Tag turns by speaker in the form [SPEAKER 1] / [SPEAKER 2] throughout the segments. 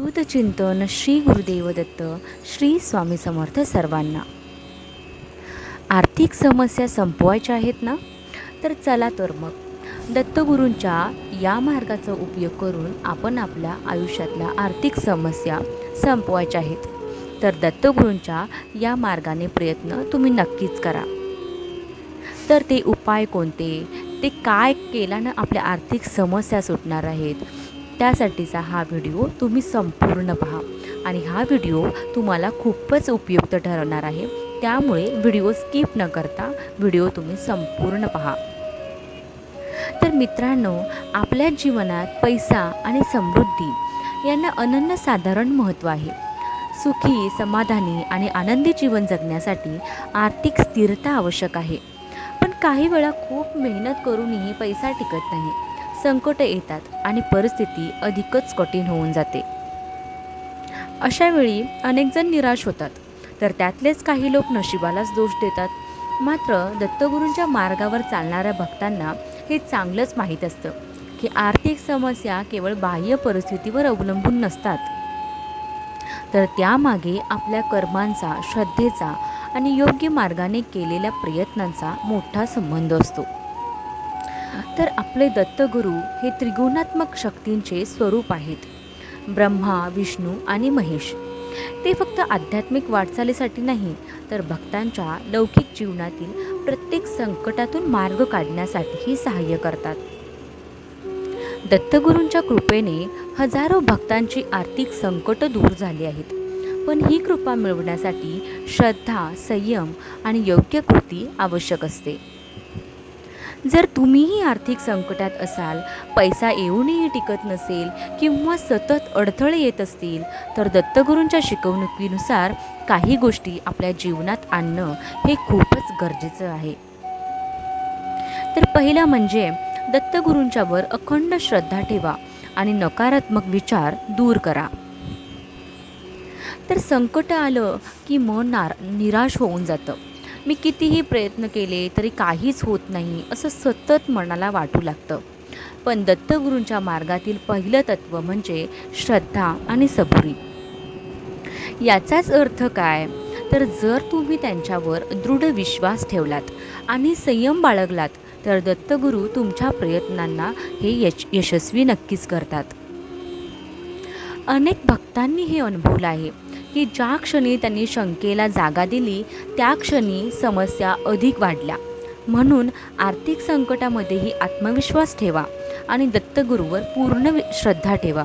[SPEAKER 1] अवधूत श्री गुरुदेव दत्त श्री स्वामी समर्थ सर्वांना. आर्थिक समस्या संपवायच्या आहेत ना? तर चला तर मग. दत्तगुरूंच्या या मार्गाचा उपयोग करून आपण आपल्या आयुष्यातल्या आर्थिक समस्या संपवायच्या आहेत. तर दत्तगुरूंच्या या मार्गाने प्रयत्न तुम्ही नक्कीच करा. तर ते उपाय कोणते? ते काय केल्यानं आपल्या आर्थिक समस्या सुटणार आहेत? त्यासाठीचा हा व्हिडिओ तुम्ही संपूर्ण पहा. आणि हा व्हिडिओ तुम्हाला खूपच उपयुक्त ठरवणार आहे. त्यामुळे व्हिडिओ स्किप न करता व्हिडिओ तुम्ही संपूर्ण पहा. तर मित्रांनो आपल्या जीवनात पैसा आणि समृद्धी यांना अनन्यसाधारण महत्त्व आहे. सुखी समाधानी आणि आनंदी जीवन जगण्यासाठी आर्थिक स्थिरता आवश्यक आहे. पण काही वेळा खूप मेहनत करूनही पैसा टिकत नाही. संकटं येतात आणि परिस्थिती अधिकच कठीण होऊन जाते. अशावेळी अनेकजण निराश होतात. तर त्यातलेच काही लोक नशिबालाच दोष देतात. मात्र दत्तगुरूंच्या मार्गावर चालणाऱ्या भक्तांना हे चांगलंच माहीत असतं की आर्थिक समस्या केवळ बाह्य परिस्थितीवर अवलंबून नसतात. तर त्यामागे आपल्या कर्मांचा श्रद्धेचा आणि योग्य मार्गाने केलेल्या प्रयत्नांचा मोठा संबंध असतो. तर आपले दत्तगुरू हे त्रिगुणात्मक शक्तींचे स्वरूप आहेत. ब्रह्मा विष्णू आणि महेश. ते फक्त आध्यात्मिक वाटचालीसाठी नाही तर भक्तांच्या लौकिक जीवनातील प्रत्येक संकटातून मार्ग काढण्यासाठीही सहाय्य करतात. दत्तगुरूंच्या कृपेने हजारो भक्तांची आर्थिक संकट दूर झाली आहेत. पण ही कृपा मिळवण्यासाठी श्रद्धा संयम आणि योग्य कृती आवश्यक असते. जर तुम्हीही आर्थिक संकटात असाल पैसा येऊनही टिकत नसेल किंवा सतत अडथळे येत असतील तर दत्तगुरूंच्या शिकवणुकीनुसार काही गोष्टी आपल्या जीवनात आणणं हे खूपच गरजेचं आहे. तर पहिलं म्हणजे दत्तगुरूंच्यावर अखंड श्रद्धा ठेवा आणि नकारात्मक विचार दूर करा. तर संकट आलं की मन नार निराश होऊन जातं. मी कितीही प्रयत्न केले तरी काहीच होत नाही असं सतत मनाला वाटू लागतं. पण दत्तगुरूंच्या मार्गातील पहिलं तत्त्व म्हणजे श्रद्धा आणि सबुरी. याचाच अर्थ काय? तर जर तुम्ही त्यांच्यावर दृढ विश्वास ठेवलात आणि संयम बाळगलात तर दत्तगुरू तुमच्या प्रयत्नांना हे यश यशस्वी नक्कीच करतात. अनेक भक्तांनी हे अनुभवलं आहे. की ज्या क्षणी त्यांनी शंकेला जागा दिली त्या क्षणी समस्या अधिक वाढल्या. म्हणून आर्थिक संकटामध्येही आत्मविश्वास ठेवा आणि दत्तगुरूवर पूर्ण श्रद्धा ठेवा.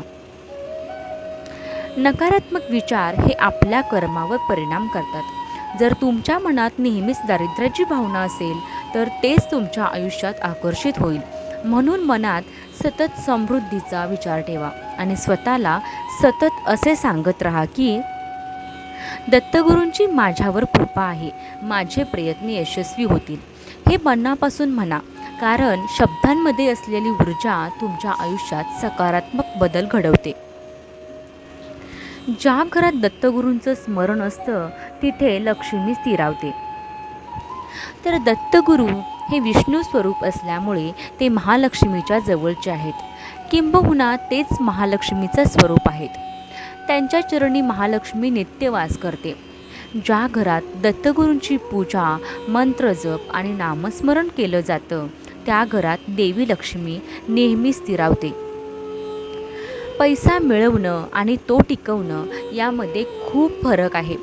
[SPEAKER 1] नकारात्मक विचार हे आपल्या कर्मावर परिणाम करतात. जर तुमच्या मनात नेहमीच दारिद्र्याची भावना असेल तर तेच तुमच्या आयुष्यात आकर्षित होईल. म्हणून मनात सतत समृद्धीचा विचार ठेवा आणि स्वतःला सतत असे सांगत राहा की दत्तगुरूंची माझ्यावर कृपा आहे. माझे प्रयत्न यशस्वी होतील. हे मनापासून म्हणा कारण शब्दांमध्ये असलेली ऊर्जा तुमच्या आयुष्यात सकारात्मक बदल घडवते. ज्या घरात दत्तगुरूंचं स्मरण असतं तिथे लक्ष्मी स्थिरावते. तर दत्तगुरू हे विष्णू स्वरूप असल्यामुळे ते महालक्ष्मीच्या जवळचे आहेत. किंबहुना तेच महालक्ष्मीचं स्वरूप आहेत. त्यांच्या चरणी महालक्ष्मी नित्य वास करते. ज्या घरात दत्तगुरूंची पूजा मंत्रजप आणि नामस्मरण केलं जातं त्या घरात देवी लक्ष्मी नेहमी स्थिरावते. पैसा मिळवणं आणि तो टिकवणं यामध्ये खूप फरक आहे.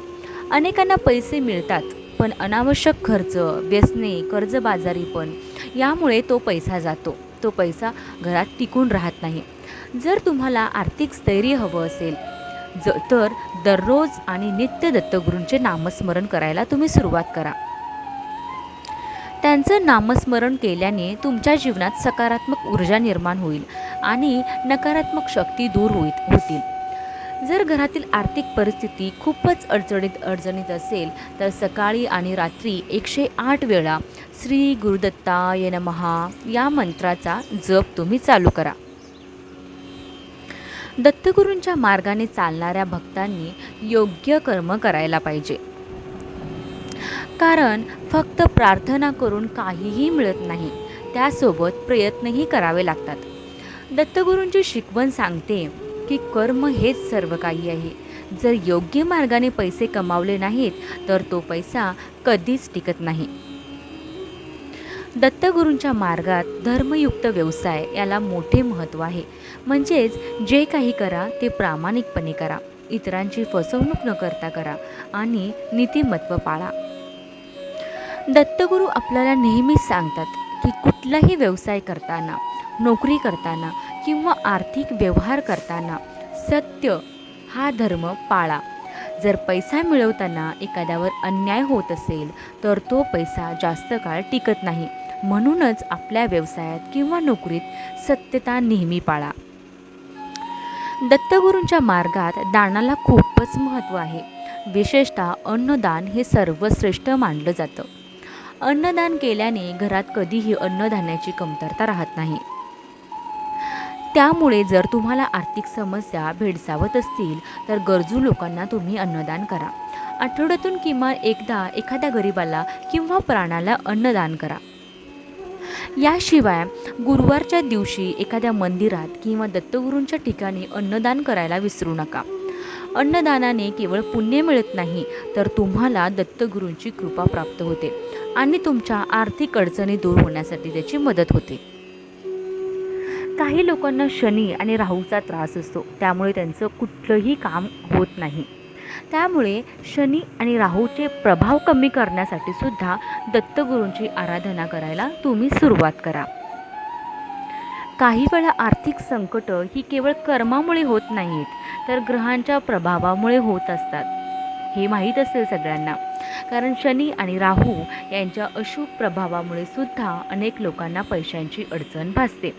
[SPEAKER 1] अनेकांना पैसे मिळतात पण अनावश्यक खर्च व्यसने कर्जबाजारी पण यामुळे तो पैसा जातो. तो पैसा घरात टिकून राहत नाही. जर तुम्हाला आर्थिक स्थैर्य हवं असेल ज तर दररोज आणि नित्य दत्तगुरूंचे नामस्मरण करायला तुम्ही सुरुवात करा. त्यांचं नामस्मरण केल्याने तुमच्या जीवनात सकारात्मक ऊर्जा निर्माण होईल आणि नकारात्मक शक्ती दूर होईल होतील. जर घरातील आर्थिक परिस्थिती खूपच अडचणीत अडचणीत असेल तर सकाळी आणि रात्री एकशे आठ वेळा श्री गुरुदत्ताय नमहा या मंत्राचा जप तुम्ही चालू करा. दत्तगुरूंच्या मार्गाने चालणाऱ्या भक्तांनी योग्य कर्म करायला पाहिजे. कारण फक्त प्रार्थना करून काहीही मिळत नाही त्यासोबत प्रयत्नही करावे लागतात. दत्तगुरूंची शिकवण सांगते की कर्म हेच सर्व काही आहे. जर योग्य मार्गाने पैसे कमावले नाहीत तर तो पैसा कधीच टिकत नाही. दत्तगुरूंच्या मार्गात धर्मयुक्त व्यवसाय याला मोठे महत्त्व आहे. म्हणजेच जे काही करा ते प्रामाणिकपणे करा. इतरांची फसवणूक न करता करा आणि नीतिमत्व पाळा. दत्तगुरू आपल्याला नेहमीच सांगतात की कुठलाही व्यवसाय करताना नोकरी करताना किंवा आर्थिक व्यवहार करताना सत्य हा धर्म पाळा. जर पैसा मिळवताना एखाद्यावर अन्याय होत असेल तर तो पैसा जास्त काळ टिकत नाही. म्हणूनच आपल्या व्यवसायात किंवा नोकरीत सत्यता नेहमी पाळा. दत्तगुरूंच्या मार्गात दानाला खूपच महत्त्व आहे. विशेषतः अन्नदान हे सर्वश्रेष्ठ मानलं जातं. अन्नदान केल्याने घरात कधीही अन्नधान्याची कमतरता राहत नाही. त्यामुळे जर तुम्हाला आर्थिक समस्या भेडसावत असतील तर गरजू लोकांना तुम्ही अन्नदान करा. आठवड्यातून किमान एकदा एखाद्या गरिबाला किंवा प्राण्याला अन्नदान करा. याशिवाय गुरुवारच्या दिवशी एखाद्या मंदिरात किंवा दत्तगुरूंच्या ठिकाणी अन्नदान करायला विसरू नका. अन्नदानाने केवळ पुण्य मिळत नाही तर तुम्हाला दत्तगुरूंची कृपा प्राप्त होते आणि तुमच्या आर्थिक अडचणी दूर होण्यासाठी त्याची मदत होते. काही लोकांना शनी आणि राहूचा त्रास असतो त्यामुळे त्यांचं कुठलंही काम होत नाही. त्यामुळे शनी आणि राहूचे प्रभाव कमी करण्यासाठी सुद्धा दत्तगुरूंची आराधना करायला तुम्ही सुरुवात करा. काही वेळा आर्थिक संकट ही केवळ कर्मामुळे होत नाहीत तर ग्रहांच्या प्रभावामुळे होत असतात. हे माहीत असेल सगळ्यांना. कारण शनी आणि राहू यांच्या अशुभ प्रभावामुळे सुद्धा अनेक लोकांना पैशांची अडचण भासते.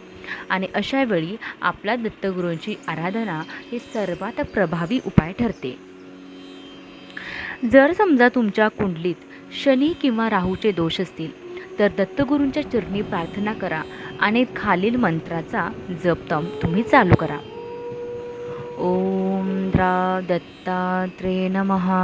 [SPEAKER 1] आणि अशा वेळी आपल्या दत्तगुरूंची आराधना हे सर्वात प्रभावी उपाय ठरते. जर समजा तुमच्या कुंडलीत शनी किंवा राहूचे दोष असतील तर दत्तगुरूंच्या चरणी प्रार्थना करा आणि खालील मंत्राचा जपतम तुम्ही चालू करा. ओम द्रा दत्तात्रे नमहा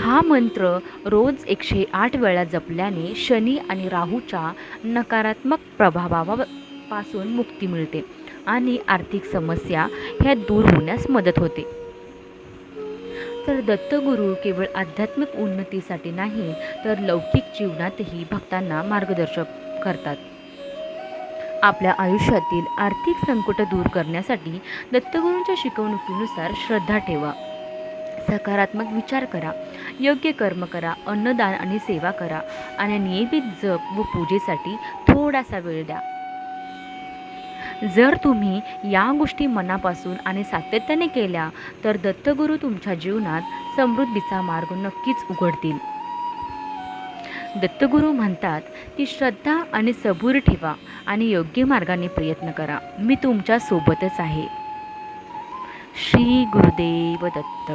[SPEAKER 1] हा मंत्र रोज एकशे आठ वेळा जपल्याने शनी आणि राहूच्या नकारात्मक प्रभावापासून मुक्ती मिळते आणि आर्थिक समस्या ह्या दूर होण्यास मदत होते. तर दत्तगुरू केवळ आध्यात्मिक उन्नतीसाठी नाही तर लौकिक जीवनातही भक्तांना मार्गदर्शक करतात. आपल्या आयुष्यातील आर्थिक संकट दूर करण्यासाठी दत्तगुरूंच्या शिकवणुकीनुसार श्रद्धा ठेवा. सकारात्मक विचार करा योग्य कर्म करा अन्नदान आणि सेवा करा आणि नियमित जप व पूजेसाठी थोडासा वेळ द्या. जर तुम्ही या गोष्टी मनापासून आणि सातत्याने केल्या तर दत्तगुरू तुमच्या जीवनात समृद्धीचा मार्ग नक्कीच उघडतील. दत्तगुरू म्हणतात की श्रद्धा आणि सबूर ठेवा आणि योग्य मार्गाने प्रयत्न करा. मी तुमच्या सोबतच आहे. श्री गुरुदेव दत्त.